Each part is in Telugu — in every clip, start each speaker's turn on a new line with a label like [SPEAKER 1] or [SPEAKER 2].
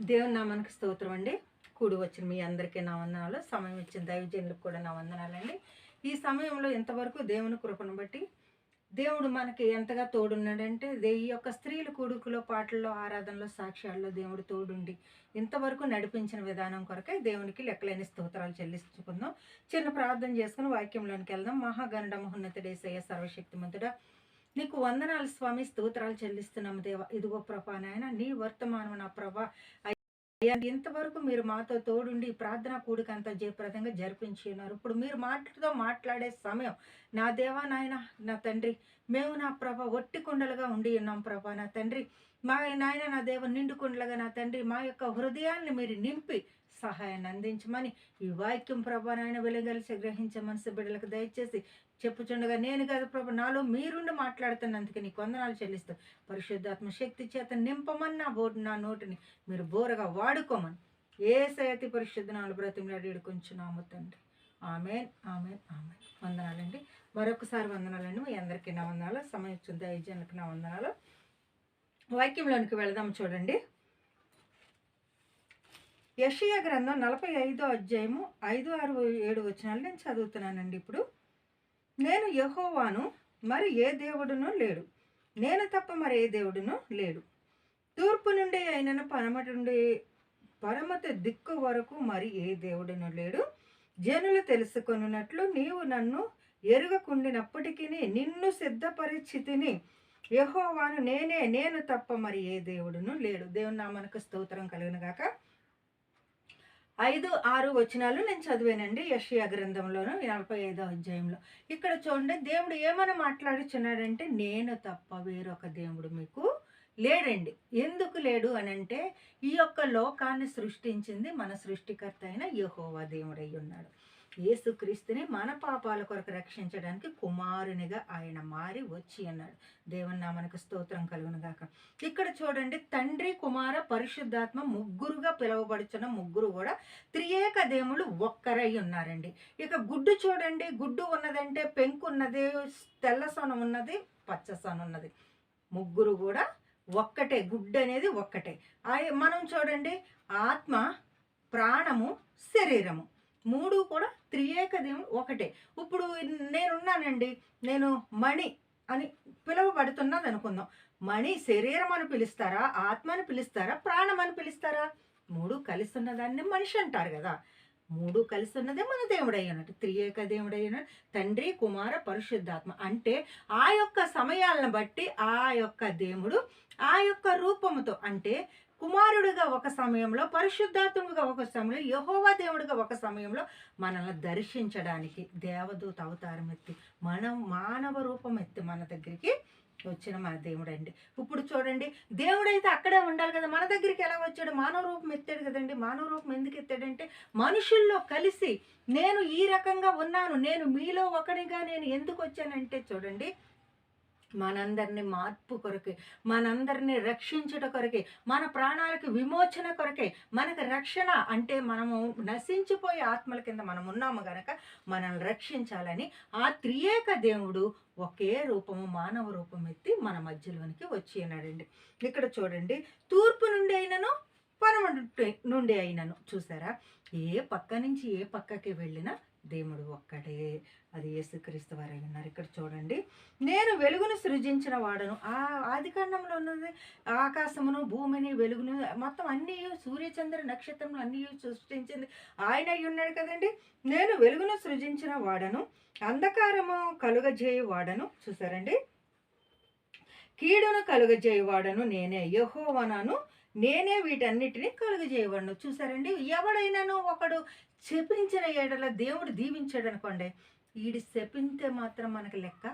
[SPEAKER 1] దేవుని నామానికి స్తోత్రం అండి. కూడి వచ్చిన మీ అందరికీ నా వందనాలు. సమయం ఇచ్చిన దైవజనులకు కూడా నా వందనాలండి. ఈ సమయంలో ఇంతవరకు దేవుని కృపను బట్టి దేవుడు మనకి ఎంతగా తోడున్నాడంటే దే ఈ యొక్క స్త్రీలు కొడుకులో పాటల్లో ఆరాధనలో సాక్ష్యాల్లో దేవుడు తోడుండి ఇంతవరకు నడిపించిన విధానం కొరకై దేవునికి లెక్కలేని స్తోత్రాలు చెల్లించుకుందాం. చిన్న ప్రార్థన చేసుకుని వాక్యంలోనికి వెళ్దాం. మహాగండ మహోన్నతుడేసయ్య సర్వశక్తిమంతుడా నీకు వందనాలు స్వామి స్తోత్రాలు చెల్లిస్తున్నాము దేవ. ఇదిగో ప్రభా నాయన నీ వర్తమానం నా ప్రభా. అయ్యా ఇంతవరకు మీరు మాతో తోడుండి ప్రార్థన కూడిక అంతా జయప్రదంగా జరిపించి ఉన్నారు. ఇప్పుడు మీరు మాటతో మాట్లాడే సమయం నా దేవా నాయన నా తండ్రి మేము నా ప్రభ ఒట్టి కుండలుగా ఉండి ఉన్నాం ప్రభా నా తండ్రి. మా నాయన నా దేవ నిండు కుండలుగా నా తండ్రి. మా యొక్క హృదయాన్ని మీరు నింపి సహాయాన్ని అందించమని ఈ వాక్యం ప్రభా నాయన వెలగలిసి గ్రహించే మనసు బిడ్డలకు దయచేసి చెప్పుచుండగా నేను కాదు ప్రభు నాలో మీరుండి మాట్లాడుతున్నందుకు నీకు వందనాలు చెల్లిస్తూ పరిశుద్ధాత్మ శక్తి చేత నింపమని నా బోటు నా నోటిని మీరు బోరగా వాడుకోమని ఏ సయతి పరిశుద్ధనాలు బ్రతిమలాడి కొంచెం తండ్రి. Amen amen amen. వందనాలండి. మరొకసారి వందనాలండి. మీ అందరికీ నా వందనాలు. సమయం వచ్చిన దయజనులకు నా వందనాలు. వాక్యంలోనికి వెళదాం చూడండి. యషియా గ్రంథం నలభై ఐదో అధ్యాయము ఐదు ఆరు ఏడు వచనాలు నేను చదువుతున్నానండి ఇప్పుడు. నేను యహోవాను మరి ఏ దేవుడును లేడు. నేను తప్ప మరి ఏ దేవుడును లేడు. తూర్పు నుండి అయినను పరమటి నుండి పరమత దిక్కు వరకు మరి ఏ దేవుడును లేడు. జనులు తెలుసుకొనున్నట్లు నీవు నన్ను ఎరుగకుండినప్పటికీ నిన్ను సిద్ధపరిచితిని యహోవాను నేనే. నేను తప్ప మరి ఏ దేవుడును లేడు. దేవుని నామనకు స్తోత్రం కలిగిన గాక. ఐదు ఆరు వచనాలు నేను చదివానండి యషియా గ్రంథంలోను నలభై ఐదో అధ్యాయంలో. ఇక్కడ చూడండి దేవుడు ఏమని మాట్లాడుచున్నాడంటే నేను తప్ప వేరొక దేవుడు మీకు లేడండి. ఎందుకు లేడు అని అంటే ఈ యొక్క లోకాన్ని సృష్టించింది మన సృష్టికర్త అయిన యహోవా దేవుడై ఉన్నాడు. యేసుక్రీస్తుని మన పాపాల కొరకు రక్షించడానికి కుమారునిగా ఆయన మారి వచ్చి అన్నాడు. దేవుని నామనకు స్తోత్రం కలుగును గాక. ఇక్కడ చూడండి తండ్రి కుమార పరిశుద్ధాత్మ ముగ్గురుగా పిలువబడుచున్న ముగ్గురు కూడా త్రియేక దేవులు ఒక్కరై ఉన్నారండి. ఇక గుడ్డు చూడండి గుడ్డు ఉన్నదంటే పెంకు ఉన్నది తెల్ల సొన ఉన్నది పచ్చ సొన ఉన్నది. ముగ్గురు కూడా ఒక్కటే గుడ్డు అనేది ఒక్కటే. ఆ మనం చూడండి ఆత్మ ప్రాణము శరీరము. మూడు కూడా త్రియేక దేవుడు ఒకటే. ఇప్పుడు నేనున్నానండి నేను మణి అని పిలువబడుతున్నది అనుకుందాం. మణి శరీరం అని పిలుస్తారా ఆత్మ అని పిలుస్తారా ప్రాణం అని పిలుస్తారా? మూడు కలిసి ఉన్నదాన్ని మనిషి అంటారు కదా. మూడు కలిసి ఉన్నదే మన దేవుడు అయ్యన్నట్టు త్రియేక దేవుడు తండ్రి కుమార పరిశుద్ధాత్మ. అంటే ఆ యొక్క సమయాలను బట్టి ఆ యొక్క దేవుడు ఆ యొక్క రూపముతో అంటే కుమారుడుగా ఒక సమయంలో పరిశుద్ధాత్ముడిగా ఒక సమయంలో యహోవా దేవుడిగా ఒక సమయంలో మనల్ని దర్శించడానికి దేవదూత అవతారం ఎత్తి మనం మానవ రూపం ఎత్తి మన దగ్గరికి వచ్చిన మన దేవుడు అండి ఇప్పుడు చూడండి దేవుడైతే అక్కడే ఉండాలి కదా. మన దగ్గరికి ఎలా వచ్చాడు? మానవ రూపం ఎత్తాడు కదండి. మానవ రూపం ఎందుకు ఎత్తాడంటే మనుషుల్లో కలిసి నేను ఈ రకంగా ఉన్నాను నేను మీలో ఒకడిగా నేను ఎందుకు వచ్చానంటే చూడండి మనందరిని మార్పు కొరకే మనందరిని రక్షించుట కొరకే మన ప్రాణాలకు విమోచన కొరకే మనకు రక్షణ అంటే మనము నశించిపోయే ఆత్మల కింద మనం ఉన్నాము గనక మనల్ని రక్షించాలని ఆ త్రియేక దేవుడు ఒకే రూపము మానవ రూపం ఎత్తి మన మధ్యలోనికి వచ్చి ఉన్నాడండి. ఇక్కడ చూడండి తూర్పు నుండి అయినను పరమ నుండి అయినను. చూసారా? ఏ పక్క నుంచి ఏ పక్కకి వెళ్ళినా దేవుడు ఒక్కడే అది యేసుక్రీస్తు వారై ఉన్నారు. ఇక్కడ చూడండి. నేను వెలుగును సృజించిన వాడను. ఆ ఆది కాండంలో ఉన్నది ఆకాశమును భూమిని వెలుగును మొత్తం అన్ని సూర్యచంద్ర నక్షత్రములు అన్ని సృష్టించింది. ఆయన అయి ఉన్నాడు కదండి. నేను వెలుగును సృజించిన వాడను. అంధకారము కలుగజేయు వాడను చూసారండి? కీడును కలుగజేయవాడను నేనే. యహోవనాను నేనే వీటన్నిటిని కలుగజేయవాడను చూసారండి? ఎవడైనాను ఒకడు శపించిన ఏడల దేవుడు దీవించాడు అనుకోండి వీడి శపింతే మాత్రం మనకు లెక్క?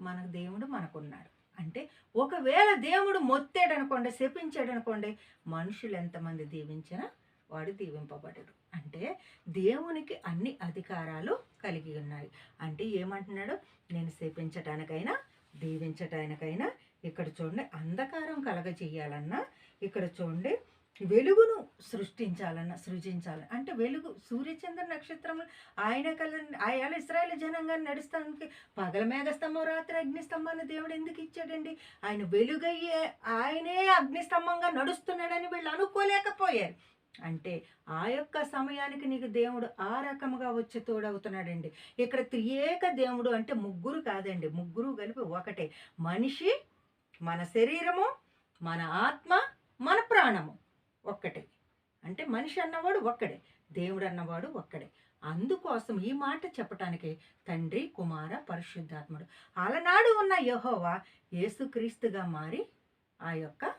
[SPEAKER 1] మనకు దేవుడు మనకున్నాడు. అంటే ఒకవేళ దేవుడు మొత్తాడు అనుకోండి శపించాడు అనుకోండి మనుషులు ఎంతమంది దీవించినా వాడు దీవింపబడడు. అంటే దేవునికి అన్ని అధికారాలు కలిగి ఉన్నాయి అంటే ఏమంటున్నాడు? నేను శపించటానికైనా దీవించటానికైనా ఇక్కడ చూడండి అంధకారం కలగజేయాలన్నా ఇక్కడ చూడండి వెలుగును సృష్టించాలన్న సృజించాలని అంటే వెలుగు సూర్యచంద్ర నక్షత్రములు ఆయన కల ఆయన ఇస్రాయల్ జనంగా నడుస్తానికి పగల మేఘస్తంభం రాత్రి అగ్నిస్తంభాన్ని దేవుడు ఎందుకు ఇచ్చాడండి? ఆయన వెలుగయ్యే ఆయనే అగ్నిస్తంభంగా నడుస్తున్నాడని వీళ్ళు అనుకోలేకపోయారు. అంటే ఆ యొక్క సమయానికి నీకు దేవుడు ఆ రకముగా వచ్చి తోడవుతున్నాడండి. ఇక్కడ త్రియేక దేవుడు అంటే ముగ్గురు కాదండి ముగ్గురు కలిపి ఒకటే. మనిషి మన శరీరము మన ఆత్మ మన ప్రాణము ఒక్కటే. అంటే మనిషి అన్నవాడు ఒక్కడే దేవుడు అన్నవాడు ఒక్కడే. అందుకోసం ఈ మాట చెప్పటానికి తండ్రి కుమార పరిశుద్ధాత్ముడు. అలనాడు ఉన్న యహోవా యేసుక్రీస్తుగా మారి ఆ యొక్క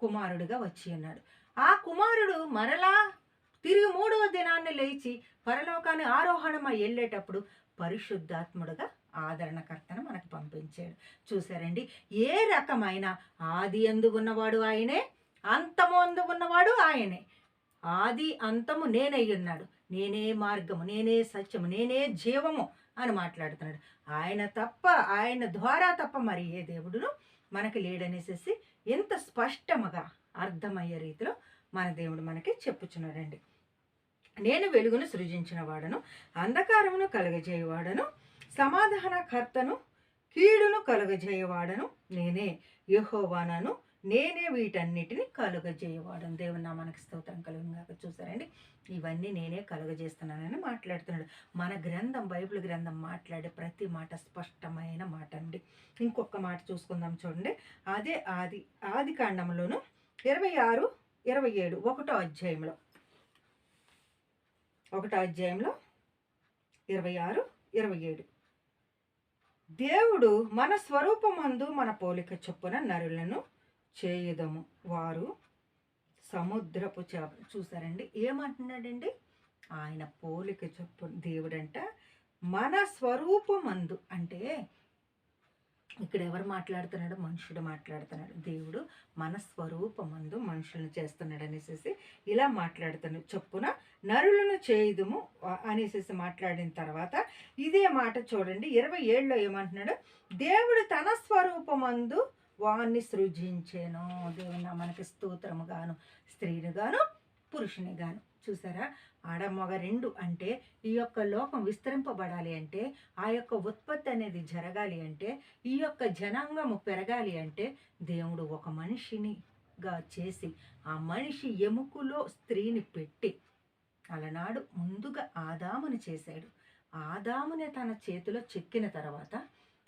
[SPEAKER 1] కుమారుడిగా వచ్చి ఉన్నాడు. ఆ కుమారుడు మరలా తిరిగి మూడవ దినాన్ని లేచి పరలోకాన్ని ఆరోహణమై వెళ్ళేటప్పుడు పరిశుద్ధాత్ముడుగా ఆదరణకర్తను మనకు పంపించాడు. చూసారండి ఏ రకమైన ఆది ఎందు ఉన్నవాడు ఆయనే? అంతము అందు ఉన్నవాడు ఆయనే. ఆది అంతము నేనై ఉన్నాడు నేనే మార్గము నేనే సత్యము నేనే జీవము అని మాట్లాడుతున్నాడు. ఆయన తప్ప ఆయన ద్వారా తప్ప మరి ఏ దేవుడును మనకి లేడనేసేసి ఎంత స్పష్టముగా అర్థమయ్యే రీతిలో మన దేవుడు మనకి చెప్పుచున్నాడండి. నేను వెలుగును సృజించిన వాడను అంధకారమును కలగజేయవాడను సమాధానకర్తను కీడును కలుగజేయవాడను నేనే. యహోవానను నేనే వీటన్నిటిని కలుగజేయవాడను. దేవుని మనకి స్తోత్రం కలుగుగాక చూసారండి? ఇవన్నీ నేనే కలుగజేస్తున్నానని మాట్లాడుతున్నాడు. మన గ్రంథం బైబిల్ గ్రంథం మాట్లాడే ప్రతి మాట స్పష్టమైన మాట అండి ఇంకొక మాట చూసుకుందాం చూడండి. అదే ఆది ఆది కాండంలోను ఇరవై ఆరు ఇరవై ఏడు ఒకటో అధ్యాయంలో. ఒకటో అధ్యాయంలో ఇరవై ఆరు ఇరవై ఏడు. దేవుడు మన స్వరూపమందు మన పోలిక చొప్పున నరులను చేయుదము. వారు సముద్రపు చేప చూసారండి? ఏమంటున్నాడండి? ఆయన పోలిక చొప్పున దేవుడంట మన స్వరూపమందు అంటే ఇక్కడ ఎవరు మాట్లాడుతున్నాడు? మనుషుడు మాట్లాడుతున్నాడు. దేవుడు మన స్వరూపమందు మనుషులను చేస్తున్నాడు అనేసి ఇలా మాట్లాడుతున్నాడు. చొప్పున నరులను చేయుదుము అనేసి మాట్లాడిన తర్వాత ఇదే మాట చూడండి. ఇరవై ఏళ్ళలో ఏమంటున్నాడు? దేవుడు తన స్వరూపమందు వాణ్ణి సృజించాను. దేవుని మనకి స్తోత్రము గాను స్త్రీని గాను పురుషుని గాను చూసారా? ఆడ మగ రెండు అంటే ఈ యొక్క లోకం విస్తరింపబడాలి అంటే ఆ యొక్క ఉత్పత్తి అనేది జరగాలి అంటే ఈ యొక్క జనాంగము పెరగాలి అంటే దేవుడు ఒక మనిషినిగా చేసి ఆ మనిషి ఎముకలో స్త్రీని పెట్టి అలనాడు ముందుగా ఆదాముని చేశాడు. ఆదామునే తన చేతిలో చెక్కిన తర్వాత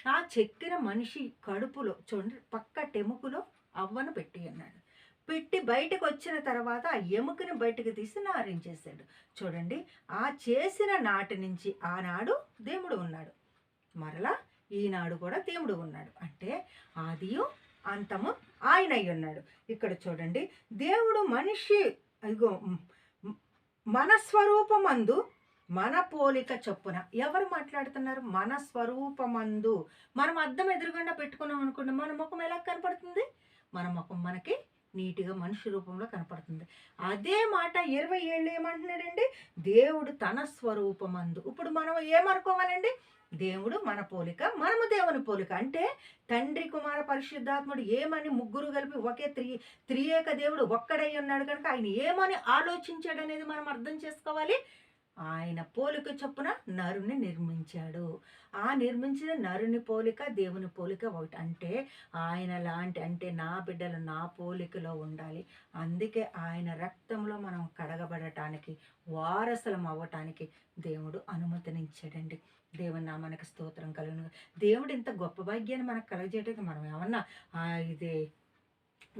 [SPEAKER 1] ఆ చెక్కిన మనిషి కడుపులో చూడండి పక్క టెముకులో అవ్వను పెట్టి అన్నాడు. పెట్టి బయటకు వచ్చిన తర్వాత ఆ ఎముకని బయటకు తీసి నారించేశాడు చూడండి ఆ చేసిన నాటి నుంచి ఆనాడు దేవుడు ఉన్నాడు. మరలా ఈనాడు కూడా దేవుడు ఉన్నాడు. అంటే ఆదియు అంతము ఆయన అయి ఉన్నాడు. ఇక్కడ చూడండి దేవుడు మనిషి అయ్యో మ్, మన స్వరూపమందు మన పోలిక చొప్పున ఎవరు మాట్లాడుతున్నారు? మన స్వరూపమందు. మనం అద్దం ఎదురుగుండా పెట్టుకున్నాం అనుకోండి మన ముఖం ఎలా కనపడుతుంది? మన ముఖం మనకి నీట్గా మనిషి రూపంలో కనపడుతుంది. అదే మాట ఇరవై ఏళ్ళు ఏమంటున్నాడండి? దేవుడు తన స్వరూపమందు. ఇప్పుడు మనం ఏమనుకోవాలండి? దేవుడు మన పోలిక మనము దేవుని పోలిక. అంటే తండ్రి కుమార పరిశుద్ధాత్ముడు ఏమని ముగ్గురు కలిపి ఒకే త్రి త్రియేక దేవుడు ఒక్కడై ఉన్నాడు కనుక ఆయన ఏమని ఆలోచించాడు అనేది మనం అర్థం చేసుకోవాలి? ఆయన పోలిక చొప్పున నరుని నిర్మించాడు. ఆ నిర్మించిన నరుని పోలిక దేవుని పోలిక ఒకటి. అంటే ఆయన లాంటి అంటే నా బిడ్డలు నా పోలికలో ఉండాలి. అందుకే ఆయన రక్తంలో మనం కడగబడటానికి వారసులం అవ్వటానికి దేవుడు అనుమతినిచ్చాడండి. దేవుని నామానికి స్తోత్రం కలుగు దేవుడు ఇంత గొప్ప భాగ్యాన్ని మనకు కలగజేయడానికి మనం ఏమన్నా ఇదే ఇది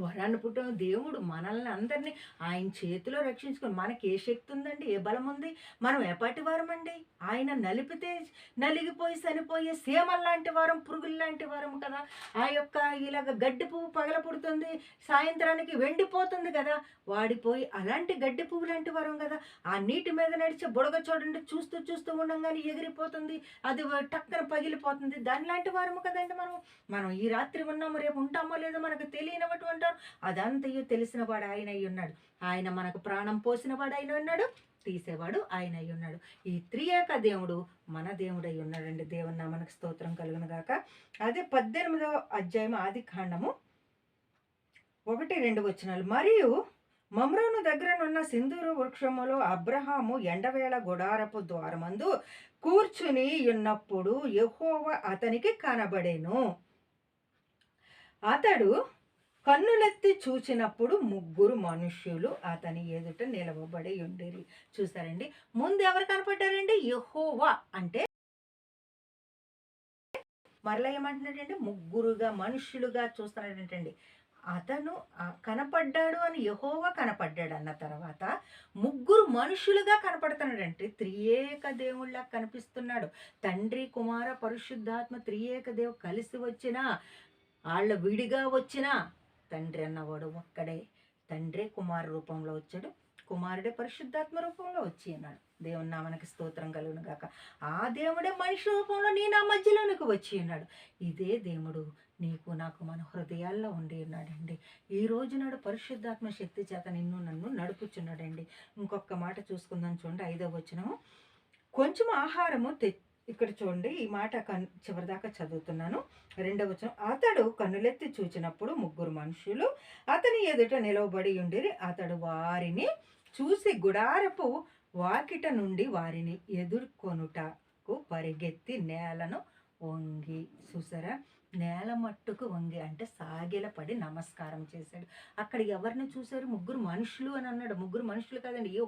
[SPEAKER 1] వరాన్ని పుట్టిన దేవుడు మనల్ని అందరినీ ఆయన చేతిలో రక్షించుకొని మనకి ఏ శక్తి ఉందండి? ఏ బలం ఉంది? మనం ఎప్పటి వారం అండి ఆయన నలిపితే నలిగిపోయి చనిపోయే సీమల్ లాంటి వారం పురుగులు లాంటి వారం కదా? ఆ యొక్క ఇలాగ గడ్డి పువ్వు పగల పుడుతుంది సాయంత్రానికి వెండిపోతుంది కదా? వాడిపోయి అలాంటి గడ్డి పువ్వు లాంటి వారం కదా? ఆ నీటి మీద నడిచే బుడగ చూడండి చూస్తూ చూస్తూ ఉండంగానే ఎగిరిపోతుంది. అది టక్కన పగిలిపోతుంది. దాని లాంటి వారము కదండి మనం? మనం ఈ రాత్రి ఉన్నాము రేపు ఉంటామో లేదో మనకు తెలియనటువంటి అదంతయు తెలిసిన వాడు ఆయన అయి ఉన్నాడు. ఆయన మనకు ప్రాణం పోసిన వాడు ఆయన ఉన్నాడు. తీసేవాడు ఆయన అయి ఉన్నాడు. ఈ త్రియేక దేవుడు మన దేవుడు అయి ఉన్నాడండి. దేవుని మనకు స్తోత్రం కలుగును గాక. అదే పద్దెనిమిదవ అధ్యాయం ఆది కాండము. ఒకటి రెండు వచనాలు. మరియు మమ్రోను దగ్గరనున్న సింధూరు వృక్షములో అబ్రహాము ఎండవేళ గుడారపు ద్వారమందు కూర్చుని ఉన్నప్పుడు యెహోవ అతనికి కనబడేను. అతడు కన్నులెత్తి చూచినప్పుడు ముగ్గురు మనుష్యులు అతని ఎదుట నిలవబడి ఉండేది చూసారండి ముందు ఎవరు కనపడ్డారండి? యహోవా. అంటే మరలా ఏమంటున్నాడంటే ముగ్గురుగా మనుష్యులుగా చూస్తున్నాడంటండి. అతను కనపడ్డాడు అని యహోవా కనపడ్డాడు అన్న తర్వాత ముగ్గురు మనుషులుగా కనపడుతున్నాడంటే త్రియేక దేవుళ్ళ కనిపిస్తున్నాడు. తండ్రి కుమార పరిశుద్ధాత్మ త్రియేక దేవు కలిసి వచ్చినా వాళ్ళ విడిగా వచ్చినా తండ్రి అన్నవాడు ఒక్కడే. తండ్రే కుమార రూపంలో వచ్చాడు. కుమారుడే పరిశుద్ధాత్మ రూపంలో వచ్చి అన్నాడు దేవుని నామనకి స్తోత్రం కలుగును గాక. ఆ దేవుడే మనిషి రూపంలో నీ నా మధ్యలోనికి వచ్చి ఉన్నాడు. ఇదే దేవుడు నీకు నాకు మన హృదయాల్లో ఉండి ఉన్నాడండి. ఈ రోజు నాడు పరిశుద్ధాత్మ శక్తి చేత నిన్ను నన్ను నడుపుచున్నాడండి. ఇంకొక మాట చూసుకుందాం చూడండి ఐదో వచనము. కొంచెం ఆహారము తె ఇక్కడ చూడండి ఈ మాట కన్ చివరిదాకా చదువుతున్నాను. రెండవ వచనం అతడు కన్నులెత్తి చూచినప్పుడు ముగ్గురు మనుషులు అతని ఎదుట నిలవబడి ఉండిరి. అతడు వారిని చూసి గుడారపు వాకిట నుండి వారిని ఎదుర్కొనుటకు పరిగెత్తి నేలను వంగి చూసారా? నేల మట్టుకు వంగి అంటే సాగిలపడి నమస్కారం చేశాడు. అక్కడ ఎవరిని చూశారు? ముగ్గురు మనుషులు అని అన్నాడు. ముగ్గురు మనుషులు కాదండి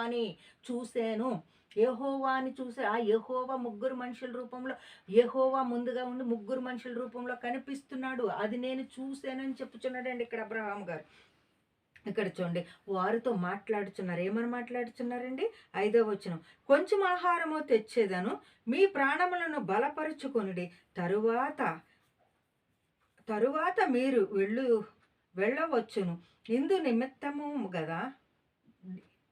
[SPEAKER 1] అని చూశాను. యెహోవాని చూసా ఆ యహోవా ముగ్గురు మనుషుల రూపంలో యెహోవా ముందుగా ఉండి ముగ్గురు మనుషుల రూపంలో కనిపిస్తున్నాడు. అది నేను చూశానని చెప్పుచున్నాడండి ఇక్కడ అబ్రహాం గారు. ఇక్కడ చూడండి వారితో మాట్లాడుచున్నారు. ఏమని మాట్లాడుచున్నారండి? ఐదో వచనం. కొంచెం ఆహారము తెచ్చేదను మీ ప్రాణములను బలపరుచుకొనుడి. తరువాత తరువాత మీరు వెళ్ళు వెళ్ళవచ్చును. ఇందు నిమిత్తము కదా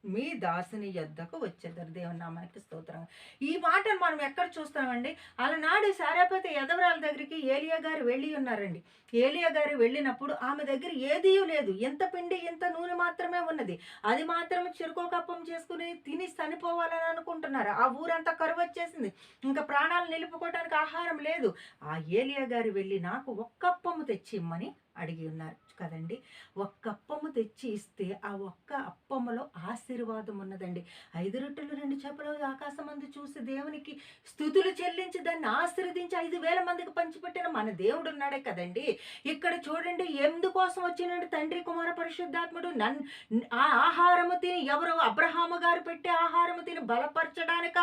[SPEAKER 1] మీ దాసుని యొద్దకు వచ్చేద్దరు దేవుని నామానికి స్తోత్రం. ఈ మాటను మనం ఎక్కడ చూస్తామండి? అలనాడు సారాపతి యదవరాల దగ్గరికి ఏలియా గారు వెళ్ళి ఉన్నారండి. ఏలియా గారు వెళ్ళినప్పుడు ఆమె దగ్గర ఏదీ లేదు. ఎంత పిండి ఎంత నూనె మాత్రమే ఉన్నది. అది మాత్రం చిరుకో కప్పం చేసుకుని తిని చనిపోవాలని అనుకుంటున్నారు. ఆ ఊరంతా కరువు వచ్చేసింది. ఇంకా ప్రాణాలు నిలుపుకోవడానికి ఆహారం లేదు. ఆ ఏలియా గారు వెళ్ళి నాకు ఒక్కప్పము తెచ్చి ఇమ్మని అడిగి ఉన్నారు. కదండి. ఒక్క అప్పము తెచ్చి ఇస్తే ఆ ఒక్క అప్పములో ఆశీర్వాదం ఉన్నదండి. ఐదు రొట్టెలు రెండు చేపలు ఆకాశం మంది చూసి దేవునికి స్థుతులు చెల్లించి దాన్ని ఆశీర్వదించి ఐదు వేల మందికి పంచిపెట్టిన మన దేవుడు ఉన్నాడే కదండి. ఇక్కడ చూడండి ఎందుకోసం వచ్చినాడు తండ్రి కుమార పరిశుద్ధాత్ముడు? నన్ ఆ ఆహారము తిని ఎవరో అబ్రహాము గారు పెట్టే ఆహారము తిని బలపరచడానిక?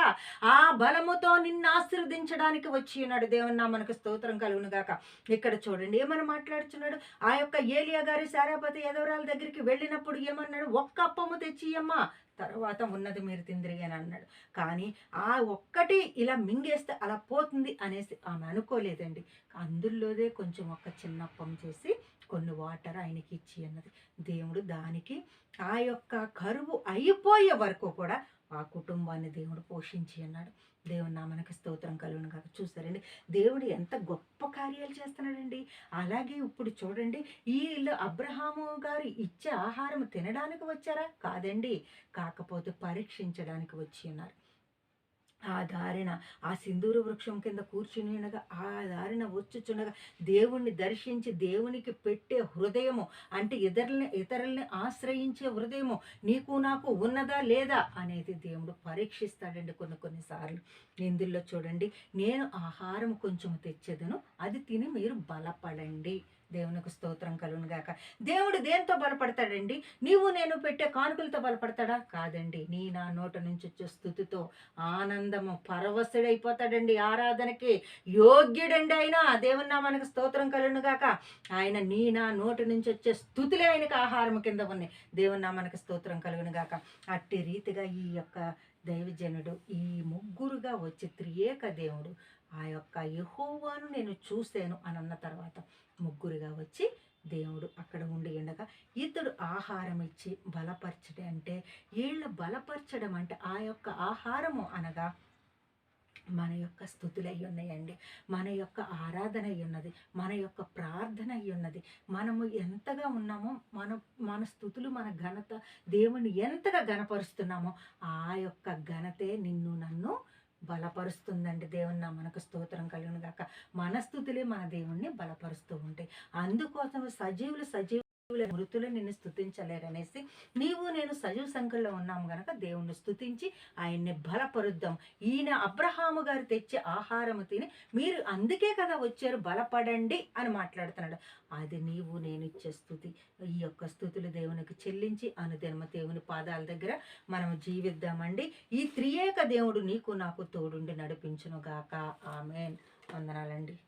[SPEAKER 1] ఆ బలముతో నిన్ను ఆశీర్వదించడానికి వచ్చినాడు ఉన్నాడు దేవుని నామనకు స్తోత్రం కలుగును గాక. ఇక్కడ చూడండి ఏమని మాట్లాడుచున్నాడు? ఆ యొక్క ఏలియా గారి సారాపతి యదవరాల దగ్గరికి వెళ్ళినప్పుడు ఏమన్నాడు? ఒక్క అప్పము తెచ్చి తర్వాత ఉన్నది మీరు తిందిరిగాని అన్నాడు. కానీ ఆ ఒక్కటి ఇలా మింగేస్తే అలా పోతుంది అనేసి ఆమె అనుకోలేదండి. అందులోదే కొంచెం ఒక చిన్న అప్పం చేసి కొన్ని వాటర్ ఆయనకి ఇచ్చి అన్నది. దేవుడు దానికి ఆ యొక్క కరువు అయిపోయే వరకు కూడా ఆ కుటుంబాన్ని దేవుడు పోషించి అన్నాడు. దేవుని నామనకు స్తోత్రం కలుగును కాక చూసారండి? దేవుడు ఎంత గొప్ప కార్యాలు చేస్తున్నాడండి. అలాగే ఇప్పుడు చూడండి వీళ్ళు అబ్రహాము గారు ఇచ్చే ఆహారం తినడానికి వచ్చారా? కాదండి. కాకపోతే పరీక్షించడానికి వచ్చి ఉన్నారు. ఆ దారిన ఆ సింధూర వృక్షం కింద కూర్చుని ఉండగా ఆ దారిన వచ్చుచుండగా దేవుణ్ణి దర్శించి దేవునికి పెట్టే హృదయము అంటే ఇతరులని ఇతరుల్ని ఆశ్రయించే హృదయము నీకు నాకు ఉన్నదా లేదా అనేది దేవుడు పరీక్షిస్తాడండి కొన్ని కొన్నిసార్లు ఇందులో చూడండి నేను ఆహారం కొంచెం తెచ్చేదను అది తిని మీరు బలపడండి. దేవునికి స్తోత్రం కలుగును గాక. దేవుడు దేంతో బలపడతాడండి? నీవు నేను పెట్టే కానుకలతో బలపడతాడా? కాదండి. నీ నా నోట నుంచి వచ్చే స్థుతితో ఆనందము పరవశుడైపోతాడండి. ఆరాధనకి యోగ్యుడండి ఆయన. దేవుని మనకు స్తోత్రం కలుగును గాక. ఆయన నీ నా నోటి నుంచి వచ్చే స్థుతులే ఆయనకి ఆహారం కింద ఉన్నాయి. దేవుని మనకు స్తోత్రం కలుగును గాక. అట్టి రీతిగా ఈ యొక్క దైవజనుడు ఈ ముగ్గురుగా వచ్చి త్రియేక దేవుడు ఆ యొక్క యహోవాను నేను చూశాను అని అన్న తర్వాత ముగ్గురుగా వచ్చి దేవుడు అక్కడ ఉండి ఉండగా ఇతడు ఆహారం ఇచ్చి బలపరచడం అంటే వీళ్ళ బలపరచడం అంటే ఆ యొక్క ఆహారము అనగా మన యొక్క స్థుతులు అయి ఉన్నాయండి. మన యొక్క ఆరాధన అయి ఉన్నది. మన యొక్క ప్రార్థన అయి ఉన్నది. మనము ఎంతగా ఉన్నామో మన మన స్థుతులు మన ఘనత దేవుని ఎంతగా గనపరుస్తున్నామో ఆ యొక్క ఘనతే నిన్ను నన్ను బలపరుస్తుందండి. దేవుని నా మనకు స్తోత్రం కలుగును గాక. మన స్థుతులే మన దేవుణ్ణి బలపరుస్తూ ఉంటాయి. అందుకోసం సజీవులు సజీవ మృతులు నిన్ను స్థుతించలేరనేసి నీవు నేను సజీవ సంఖ్యలో ఉన్నాం గనక దేవుణ్ణి స్థుతించి ఆయన్ని బలపరుద్దాం. ఈయన అబ్రహాము గారు తెచ్చే ఆహారము తిని మీరు అందుకే కదా వచ్చారు బలపడండి అని మాట్లాడుతున్నాడు. అది నీవు నేను ఇచ్చే స్థుతి. ఈ యొక్క స్థుతులు దేవునికి చెల్లించి అనుదినమ దేవుని పాదాల దగ్గర మనం జీవిద్దామండి. ఈ త్రియేక దేవుడు నీకు నాకు తోడుండి నడిపించును గాక ఆమెన్. వందనాలండి.